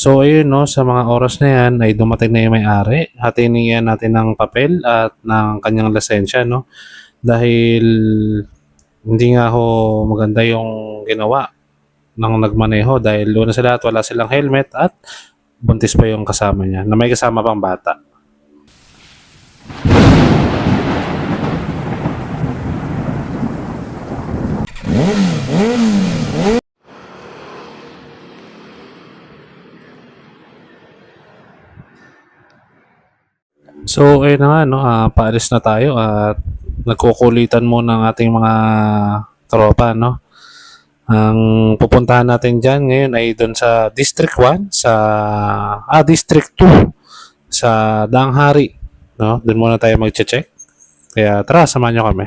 So ayun no, sa mga oras na yan ay dumating na yung may-ari. Hatingin natin ng papel at ng kanyang lisensya no. Dahil hindi nga ho maganda yung ginawa ng nagmaneho dahil una sa lahat wala silang helmet at buntis pa yung kasama niya na may kasama pang bata. So, ayun na nga, no, ah, paalis na tayo at nagkukulitan muna ng ating mga tropa, no. Ang pupuntahan natin dyan ngayon ay doon sa District 1, sa, ah, District 2, sa Danghari, no. Doon muna tayo mag-check. Kaya tara, samahan nyo kami.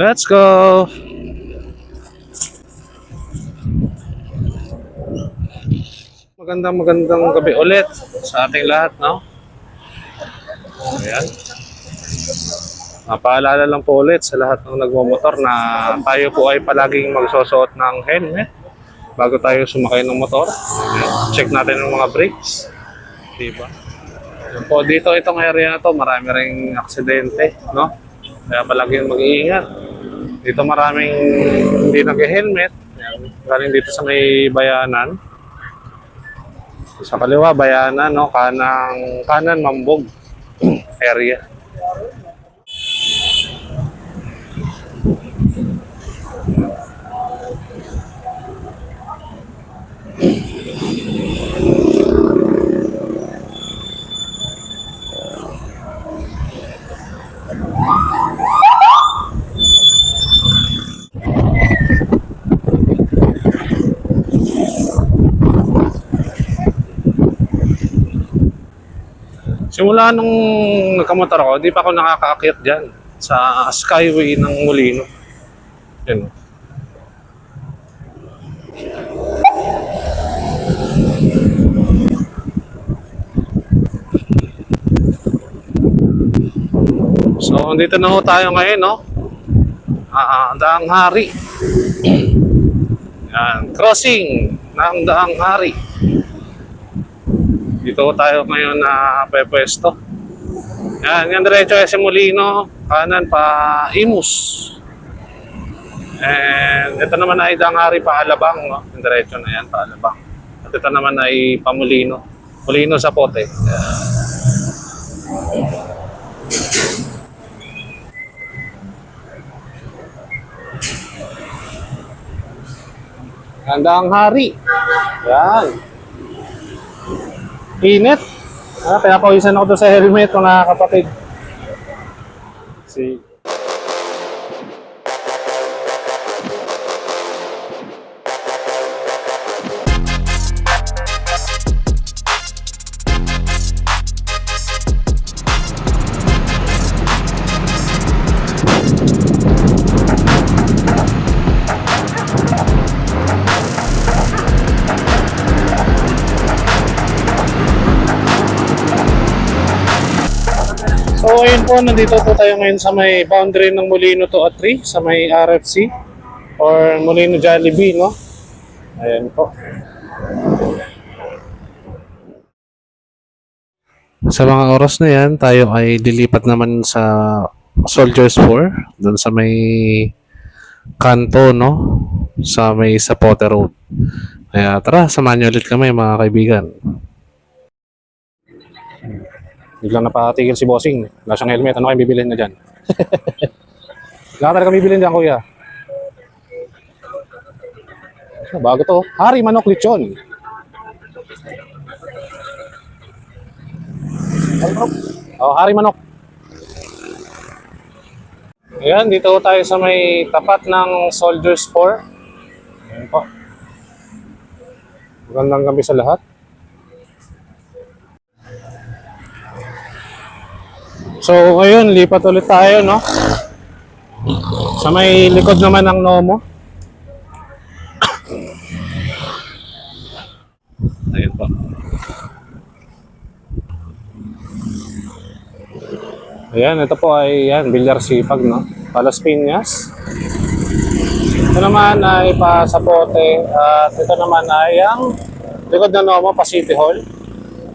Let's go! Magandang magandang gabi ulit sa ating lahat, no? Ayan. Napaalala lang po ulit sa lahat ng nagmamotor na tayo po ay palaging magsusuot ng helmet bago tayo sumakay ng motor. Check natin ang mga brakes. Diba? Ayan po, dito itong area na to, marami ring aksidente, no? Kaya palaging mag-iingat. Dito maraming hindi nag-helmet. Galing dito sa may bayanan. Sa kaliwa, bayanan, no? Kanang, kanan, mambog area. Simula nung nagkamotor ako, di pa ako nakakaakyat dyan sa skyway ng Molino. Yan. So, dito na ho tayo ngayon, no? Ah, Daang Hari. Yan, crossing ng Daang Hari. Dito tayo ngayon na pwesto. Yan, yan diretso SM Molino, kanan pa Imus. And ito naman ay Dangari pa Alabang, no? Yung diretso na yan, pa Alabang. At ito naman ay Pamulino. Molino sa Pote. Gandang hari. Yan. Init. Ah, pinapawisan ako doon sa helmet mga kapatid. Si ayun po, nandito po tayo ngayon sa may boundary ng Molino to at 3, sa may RFC or Molino Jollibee, no? Ayan po. Sa mga oras na yan, tayo ay dilipat naman sa Soldiers 4, doon sa may kanto, no? Sa may Zapote Road. Kaya tara, samahan niyo ulit kami mga kaibigan. Biglang napatigil si Bossing. Wala siyang helmet. Ano kayong bibilhin na dyan? Wala talaga bibilhin dyan, kuya. Ah, Bago to. Hari Manok Lechon. Oh, Hari Manok. Ayan, dito tayo sa may tapat ng Soldiers 4. Ayan po. Magandang gabi sa lahat. So, ngayon, lipat ulit tayo, no? Sa may likod naman ng Nomo. Ayun po. Ayan, ito po ay yan, Bilyar Sipag, no? Palas Piñas. Ito naman ay pa Sapote at ito naman ay ang Likod na Noma, pa City Hall.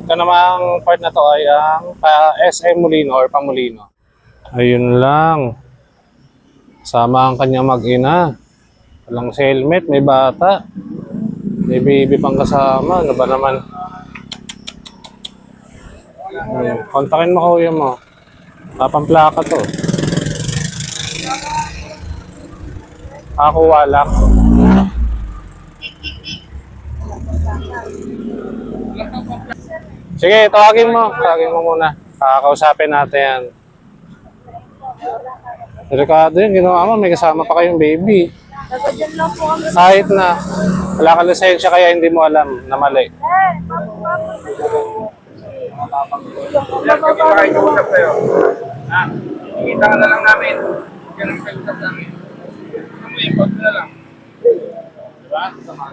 Ito namang part na to ay ang pa SM Molino or Pamolino. Ayun lang. Sama ang kanyang mag-ina. Walang helmet, may bata. May baby pang kasama. Ano ba naman? Hmm. Kontakin mo kuya mo. Papamplaka to. Ako wala. Sige, tawagin mo. Tawagin mo muna. Kakausapin natin yan. Delikado yun. Ginawa mo, may kasama pa kayong baby. Nagandyan lang po kami. Kahit na wala ka lisensya kaya hindi mo alam na mali. Eh, papo, papo. Pakikausap sa'yo. Ha? Kita ka na lang namin. Yan ang kausap namin. Ano mo, import na lang. Diba?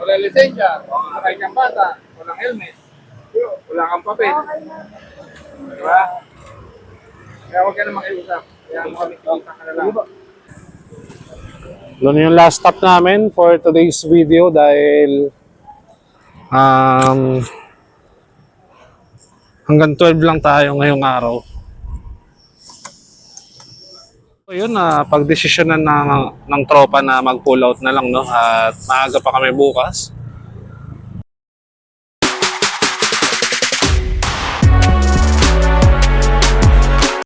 Wala lisensya, sakay kang bata, walang helmet, wala kang papel. Diba? Kaya huwag ka na makiusap. Kaya mo kami kita ka na lang. Doon yung last stop namin for today's video dahil um, hanggang 12 lang tayo ngayong araw. So yun na pagdesisyonan ng, ng tropa na mag-pull out na lang no at maaga pa kami bukas.